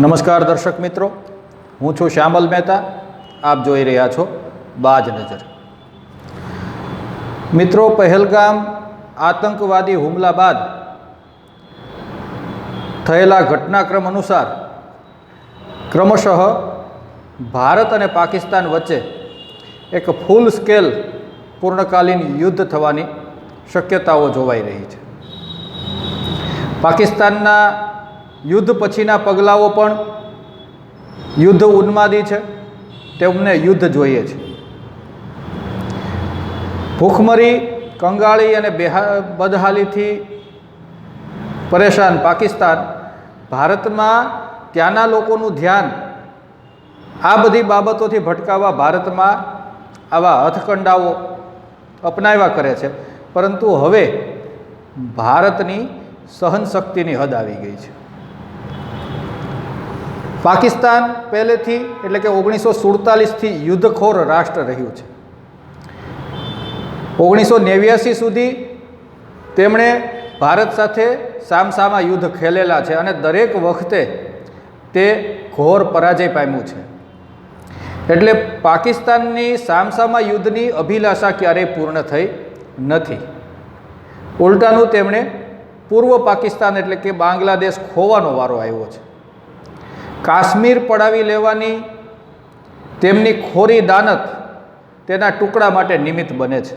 નમસ્કાર દર્શક મિત્રો, હું છું શ્યામલ મહેતા, આપ જોઈ રહ્યા છો બાજ નજર. મિત્રો, પહેલગામ આતંકવાદી હુમલા બાદ થયેલા ઘટનાક્રમ અનુસાર ક્રમશઃ ભારત અને પાકિસ્તાન વચ્ચે એક ફૂલ સ્કેલ પૂર્ણકાલીન યુદ્ધ થવાની શક્યતાઓ જોવાઈ રહી છે. પાકિસ્તાનના યુદ્ધ પછીના પગલાઓ પણ યુદ્ધ ઉન્માદી છે. તેમને યુદ્ધ જોઈએ છે. ભૂખમરી, કંગાળી અને બેહા, બદહાલીથી પરેશાન પાકિસ્તાન, ભારતમાં ત્યાંના લોકોનું ધ્યાન આ બધી બાબતોથી ભટકાવવા ભારતમાં આવા હથકંડાઓ અપનાવ્યા કરે છે. પરંતુ હવે ભારતની સહનશક્તિની હદ આવી ગઈ છે. પાકિસ્તાન પહેલેથી, એટલે કે ઓગણીસો સુડતાલીસથી યુદ્ધખોર રાષ્ટ્ર રહ્યું છે. ઓગણીસો નેવ્યાસી સુધી તેમણે ભારત સાથે સામસામા યુદ્ધ ખેલેલા છે અને દરેક વખતે તે ઘોર પરાજય પામ્યું છે. એટલે પાકિસ્તાનની સામસામા યુદ્ધની અભિલાષા ક્યારેય પૂર્ણ થઈ નથી. ઉલટાનું તેમણે પૂર્વ પાકિસ્તાન એટલે કે બાંગ્લાદેશ ખોવાનો વારો આવ્યો છે. કાશ્મીર પડાવી લેવાની તેમની ખોરી દાનત તેના ટુકડા માટે નિમિત્ત બને છે.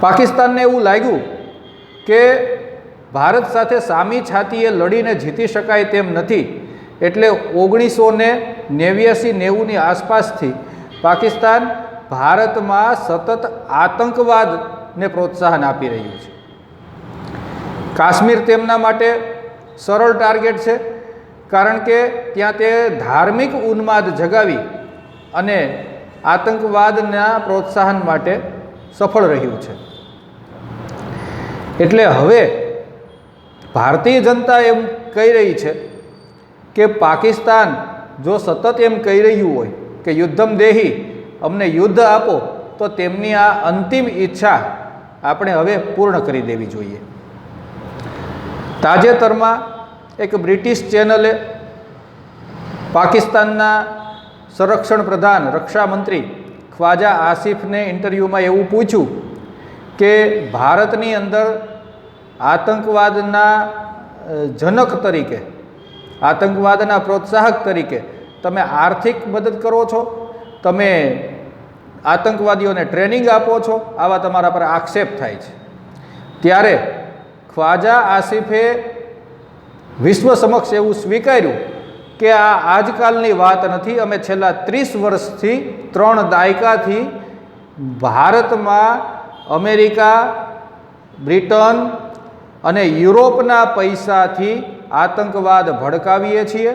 પાકિસ્તાનને એવું લાગ્યું કે ભારત સાથે સામી છાતીએ લડીને જીતી શકાય તેમ નથી, એટલે ઓગણીસો ને નેવ્યાસી નેવુંની આસપાસથી પાકિસ્તાન ભારતમાં સતત આતંકવાદને પ્રોત્સાહન આપી રહ્યું છે. કાશ્મીર તેમના માટે સરળ ટાર્ગેટ છે. કારણ કે ત્યાં તે ધાર્મિક ઉન્માદ જગાવી અને આતંકવાદના પ્રોત્સાહન માટે સફળ રહ્યું છે. એટલે હવે ભારતીય જનતા એમ કહી રહી છે કે પાકિસ્તાન જો સતત એમ કહી રહ્યું હોય કે યુદ્ધમ દેહી, અમને યુદ્ધ આપો, તો તેમની આ અંતિમ ઈચ્છા આપણે હવે પૂર્ણ કરી દેવી જોઈએ. તાજેતરમાં એક બ્રિટિશ ચેનલે પાકિસ્તાનના સંરક્ષણ પ્રધાન, રક્ષામંત્રી ખ્વાજા આસિફને ઇન્ટરવ્યૂમાં એવું પૂછ્યું કે ભારતની અંદર આતંકવાદના જનક તરીકે, આતંકવાદના પ્રોત્સાહક તરીકે તમે આર્થિક મદદ કરો છો? તમે આતંકવાદીઓને ટ્રેનિંગ આપો છો? આવા તમારા પર આક્ષેપ થાય છે. ત્યારે ખ્વાજા આસિફે વિશ્વ સમક્ષ એવું સ્વીકાર્યું કે આ આજકાલની વાત નથી. અમે છેલ્લા ત્રીસ વર્ષથી ત્રણ દાયકાથી ભારતમાં અમેરિકા, બ્રિટન અને યુરોપના પૈસાથી આતંકવાદ ભડકાવીએ છીએ.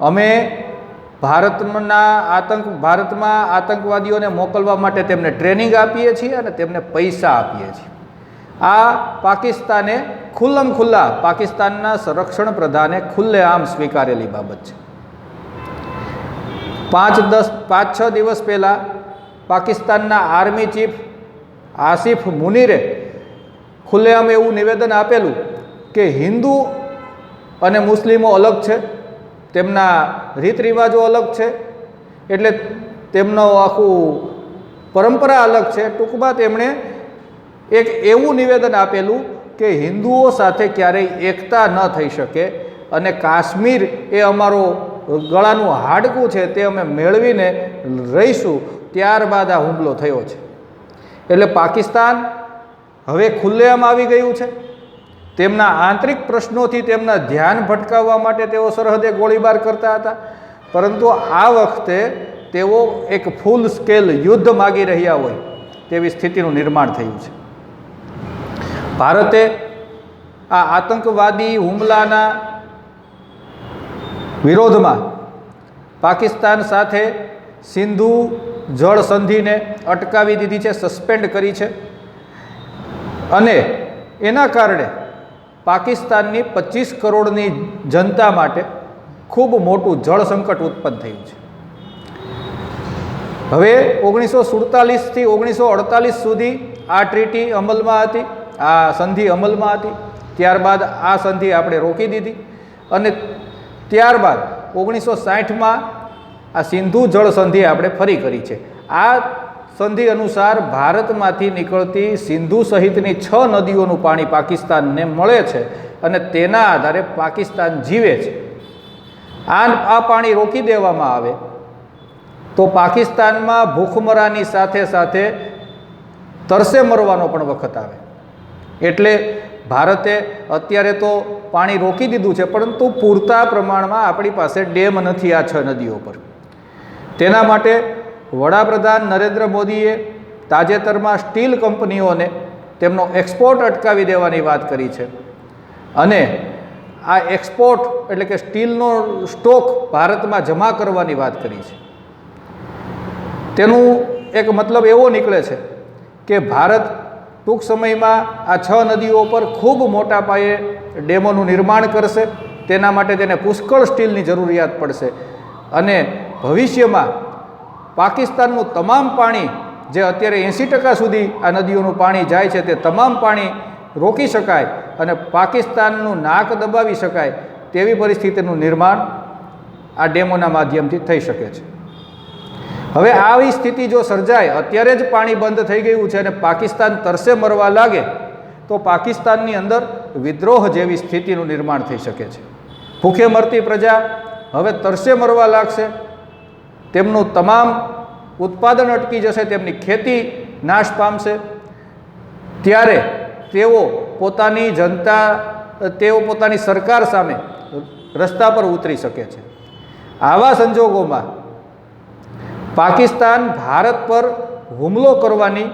અમે ભારતના આતંક, ભારતમાં આતંકવાદીઓને મોકલવા માટે તેમને ટ્રેનિંગ આપીએ છીએ અને તેમને પૈસા આપીએ છીએ. આ પાકિસ્તાને ખુલ્લમ ખુલ્લા પાકિસ્તાનના સંરક્ષણ પ્રધાને ખુલ્લેઆમ સ્વીકારેલી બાબત છે. પાંચ દસ, પાંચ છ દિવસ પહેલાં પાકિસ્તાનના આર્મી ચીફ આસિફ મુનિરે ખુલ્લેઆમ એવું નિવેદન આપેલું કે હિન્દુ અને મુસ્લિમો અલગ છે, તેમના રીત રિવાજો અલગ છે, એટલે તેમનો આખું પરંપરા અલગ છે. ટૂંકમાં તેમણે એક એવું નિવેદન આપેલું કે હિન્દુઓ સાથે ક્યારેય એકતા ન થઈ શકે અને કાશ્મીર એ અમારો ગળાનું હાડકું છે તે અમે મેળવીને રહીશું, ત્યારબાદ આ હુમલો થયો છે. એટલે પાકિસ્તાન હવે ખુલ્લેઆમ આવી ગયું છે. તેમના આંતરિક પ્રશ્નોથી તેમના ધ્યાન ભટકાવવા માટે તેઓ સરહદે ગોળીબાર કરતા હતા. પરંતુ આ વખતે તેઓ એક ફૂલ સ્કેલ યુદ્ધ માગી રહ્યા હોય તેવી સ્થિતિનું નિર્માણ થયું છે. ભારતે આ આતંકવાદી હુમલાના વિરોધમાં પાકિસ્તાન સાથે સિંધુ જળ સંધિને અટકાવી દીધી છે, સસ્પેન્ડ કરી છે. અને એના કારણે પાકિસ્તાનની પચીસ કરોડની જનતા માટે ખૂબ મોટું જળ સંકટ ઉત્પન્ન થયું છે. હવે ઓગણીસો સુડતાલીસથી ઓગણીસો અડતાલીસ સુધી આ ટ્રીટી અમલમાં હતી. આ સંધિ અમલમાં હતી. ત્યારબાદ આ સંધિ આપણે રોકી દીધી અને ત્યારબાદ ઓગણીસો સાઠમાં આ સિંધુ જળ સંધિ આપણે ફરી કરી છે. આ સંધિ અનુસાર ભારતમાંથી નીકળતી સિંધુ સહિતની છ નદીઓનું પાણી પાકિસ્તાનને મળે છે અને તેના આધારે પાકિસ્તાન જીવે છે. આ આ પાણી રોકી દેવામાં આવે તો પાકિસ્તાનમાં ભૂખમરાની સાથે સાથે તરસે મરવાનો પણ વખત આવે. એટલે ભારતે અત્યારે તો પાણી રોકી દીધું છે, પરંતુ પૂરતા પ્રમાણમાં આપણી પાસે ડેમ નથી આ છ નદીઓ પર. તેના માટે વડાપ્રધાન નરેન્દ્ર મોદીએ તાજેતરમાં સ્ટીલ કંપનીઓને તેમનો એક્સપોર્ટ અટકાવી દેવાની વાત કરી છે. અને આ એક્સપોર્ટ એટલે કે સ્ટીલનો સ્ટોક ભારતમાં જમા કરવાની વાત કરી છે. તેનું એક મતલબ એવો નીકળે છે કે ભારત ટૂંક સમયમાં આ છ નદીઓ પર ખૂબ મોટા પાયે ડેમોનું નિર્માણ કરશે. તેના માટે તેને પુષ્કળ સ્ટીલની જરૂરિયાત પડશે. અને ભવિષ્યમાં પાકિસ્તાનનું તમામ પાણી જે અત્યારે એંસી ટકા સુધી આ નદીઓનું પાણી જાય છે તે તમામ પાણી રોકી શકાય અને પાકિસ્તાનનું નાક દબાવી શકાય તેવી પરિસ્થિતિનું નિર્માણ આ ડેમોના માધ્યમથી થઈ શકે છે. હવે આવી સ્થિતિ જો સર્જાય, અત્યારે જ પાણી બંધ થઈ ગયું છે અને પાકિસ્તાન તરસે મરવા લાગે, તો પાકિસ્તાનની અંદર વિદ્રોહ જેવી સ્થિતિનું નિર્માણ થઈ શકે છે. ભૂખે મરતી પ્રજા હવે તરસે મરવા લાગશે. તેમનું તમામ ઉત્પાદન અટકી જશે, તેમની ખેતી નાશ પામશે. ત્યારે તેઓ પોતાની જનતા, તેઓ પોતાની સરકાર સામે રસ્તા પર ઉતરી શકે છે. આવા સંજોગોમાં પાકિસ્તાન ભારત પર હુમલો કરવાની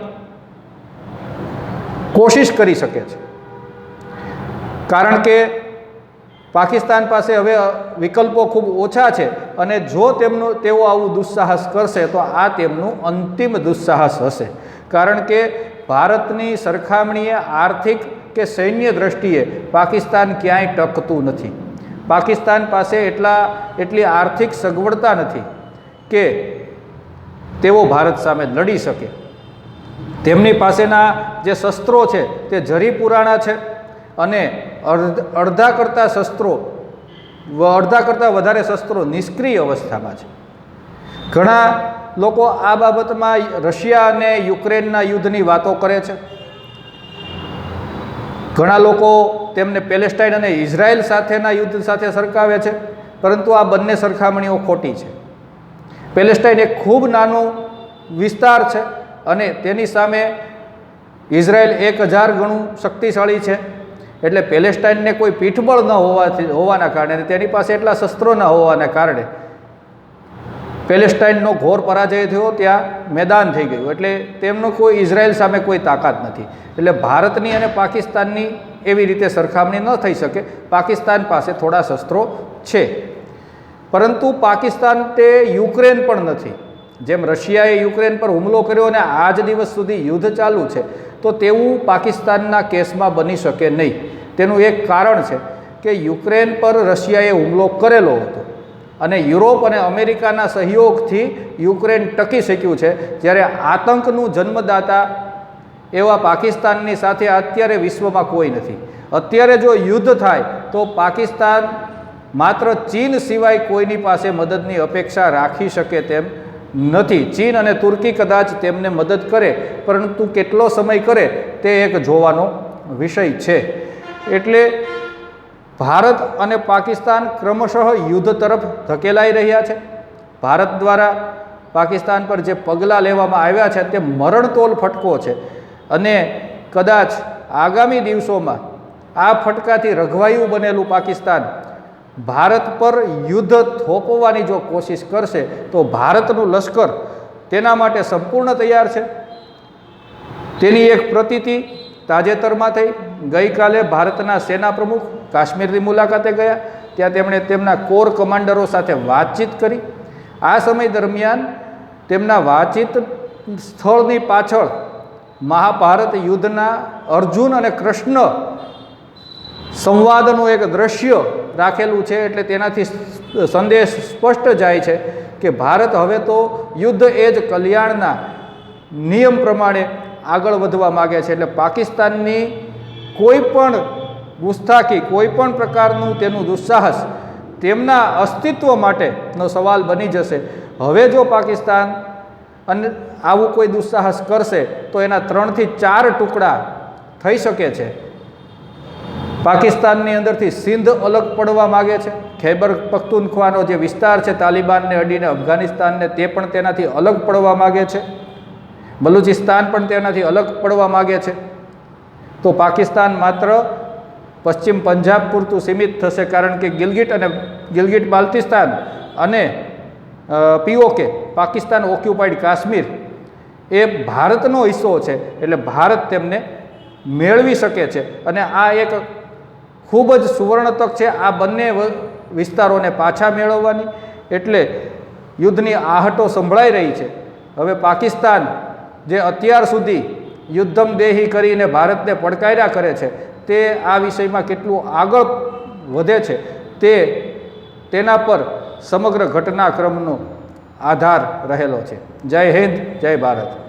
કોશિશ કરી શકે છે. કારણ કે પાકિસ્તાન પાસે હવે વિકલ્પો ખૂબ ઓછા છે અને જો તેમનું, તેઓ આવું દુસ્સાહસ કરશે તો આ તેમનું અંતિમ દુસ્સાહસ હશે. કારણ કે ભારતની સરખામણીએ આર્થિક કે સૈન્ય દ્રષ્ટિએ પાકિસ્તાન ક્યાંય ટકતું નથી. પાકિસ્તાન પાસે એટલા, એટલી આર્થિક સગવડતા નથી કે તેઓ ભારત સામે લડી શકે. તેમની પાસેના જે શસ્ત્રો છે તે જરી પુરાણા છે અને અડધા કરતાં શસ્ત્રો અડધા કરતાં વધારે શસ્ત્રો નિષ્ક્રિય અવસ્થામાં છે. ઘણા લોકો આ બાબતમાં રશિયા અને યુક્રેનના યુદ્ધની વાતો કરે છે. ઘણા લોકો તેમને પેલેસ્ટાઇન અને ઇઝરાયલ સાથેના યુદ્ધ સાથે સરખાવે છે, પરંતુ આ બંને સરખામણીઓ ખોટી છે. પેલેસ્ટાઇન એક ખૂબ નાનો વિસ્તાર છે અને તેની સામે ઇઝરાયલ એક હજાર ગણું શક્તિશાળી છે. એટલે પેલેસ્ટાઇનને કોઈ પીઠબળ ન હોવાથી, હોવાના કારણે તેની પાસે એટલા શસ્ત્રો ન હોવાના કારણે પેલેસ્ટાઇનનો ઘોર પરાજય થયો, ત્યાં મેદાન થઈ ગયું. એટલે તેમનો કોઈ ઇઝરાયલ સામે કોઈ તાકાત નથી. એટલે ભારતની અને પાકિસ્તાનની એવી રીતે સરખામણી ન થઈ શકે. પાકિસ્તાન પાસે થોડા શસ્ત્રો છે. પરંતુ પાકિસ્તાન તે યુક્રેન પણ નથી. જેમ રશિયાએ યુક્રેન પર હુમલો કર્યો અને આજ દિવસ સુધી યુદ્ધ ચાલુ છે, તો તેવું પાકિસ્તાનના કેસમાં બની શકે નહીં. તેનું એક કારણ છે કે યુક્રેન પર રશિયાએ હુમલો કરેલો હતો અને યુરોપ અને અમેરિકાના સહયોગથી યુક્રેન ટકી શક્યું છે. જ્યારે આતંકનું જન્મદાતા એવા પાકિસ્તાનની સાથે અત્યારે વિશ્વમાં કોઈ નથી. અત્યારે જો યુદ્ધ થાય, તો પાકિસ્તાન માત્ર ચીન સિવાય કોઈની પાસે મદદની અપેક્ષા રાખી શકે તેમ નથી. ચીન અને તુર્કી કદાચ તેમને મદદ કરે, પરંતુ કેટલો સમય કરે તે એક જોવાનો વિષય છે. એટલે ભારત અને પાકિસ્તાન ક્રમશઃ યુદ્ધ તરફ ધકેલાઈ રહ્યા છે. ભારત દ્વારા પાકિસ્તાન પર જે પગલાં લેવામાં આવ્યા છે તે મરણતોલ ફટકો છે. અને કદાચ આગામી દિવસોમાં આ ફટકાથી રઘવાયું બનેલું પાકિસ્તાન ભારત પર યુદ્ધ થોપવાની જો કોશિશ કરશે, તો ભારતનું લશ્કર તેના માટે સંપૂર્ણ તૈયાર છે. તેની એક પ્રતિતિ તાજેતરમાં થઈ. ગઈકાલે ભારતના સેના પ્રમુખ કાશ્મીરની મુલાકાતે ગયા. ત્યાં તેમણે તેમના કોર કમાન્ડરો સાથે વાતચીત કરી. આ સમય દરમિયાન તેમના વાતચીત સ્થળની પાછળ મહાભારત યુદ્ધના અર્જુન અને કૃષ્ણ સંવાદનું એક દ્રશ્ય રાખેલું છે એટલે તેનાથી સંદેશ સ્પષ્ટ જાય છે કે ભારત હવે તો યુદ્ધ એ જ કલ્યાણના નિયમ પ્રમાણે આગળ વધવા માગે છે એટલે પાકિસ્તાનની કોઈ પણ ગુસ્તાખી, કોઈ પણ પ્રકારનું તેનું દુસ્સાહસ તેમના અસ્તિત્વ માટેનો સવાલ બની જશે. હવે જો પાકિસ્તાન અને આવું કોઈ દુસ્સાહસ કરશે તો એના ત્રણથી ચાર ટુકડા થઈ શકે છે. પાકિસ્તાનની અંદરથી સિંધ અલગ પડવા માગે છે. ખૈબર પખ્તુનખ્વાનો જે વિસ્તાર છે તાલિબાનને અડીને અફઘાનિસ્તાનને તે પણ તેનાથી અલગ પડવા માગે છે. બલુચિસ્તાન પણ તેનાથી અલગ પડવા માગે છે. તો પાકિસ્તાન માત્ર પશ્ચિમ પંજાબ પૂરતું સીમિત થશે કારણ કે ગિલગિટ અને ગિલગિટ બાલ્તિસ્તાન અને પીઓકે, પાકિસ્તાન ઓક્યુપાઈડ કાશ્મીર એ ભારતનો હિસ્સો છે. એટલે ભારત તેમને મેળવી શકે છે. અને આ એક ખૂબ જ સુવર્ણ તક છે આ બંને વિસ્તારોને પાછા મેળવવાની. એટલે યુદ્ધની આહટો સંભળાઈ રહી છે. હવે પાકિસ્તાન, જે અત્યાર સુધી યુદ્ધમ દેહી કરીને ભારતને પડકાર્યા કરે છે, તે આ વિષયમાં કેટલું આગળ વધે છે, તે તેના પર સમગ્ર ઘટનાક્રમનો આધાર રહેલો છે. જય હિન્દ, જય ભારત.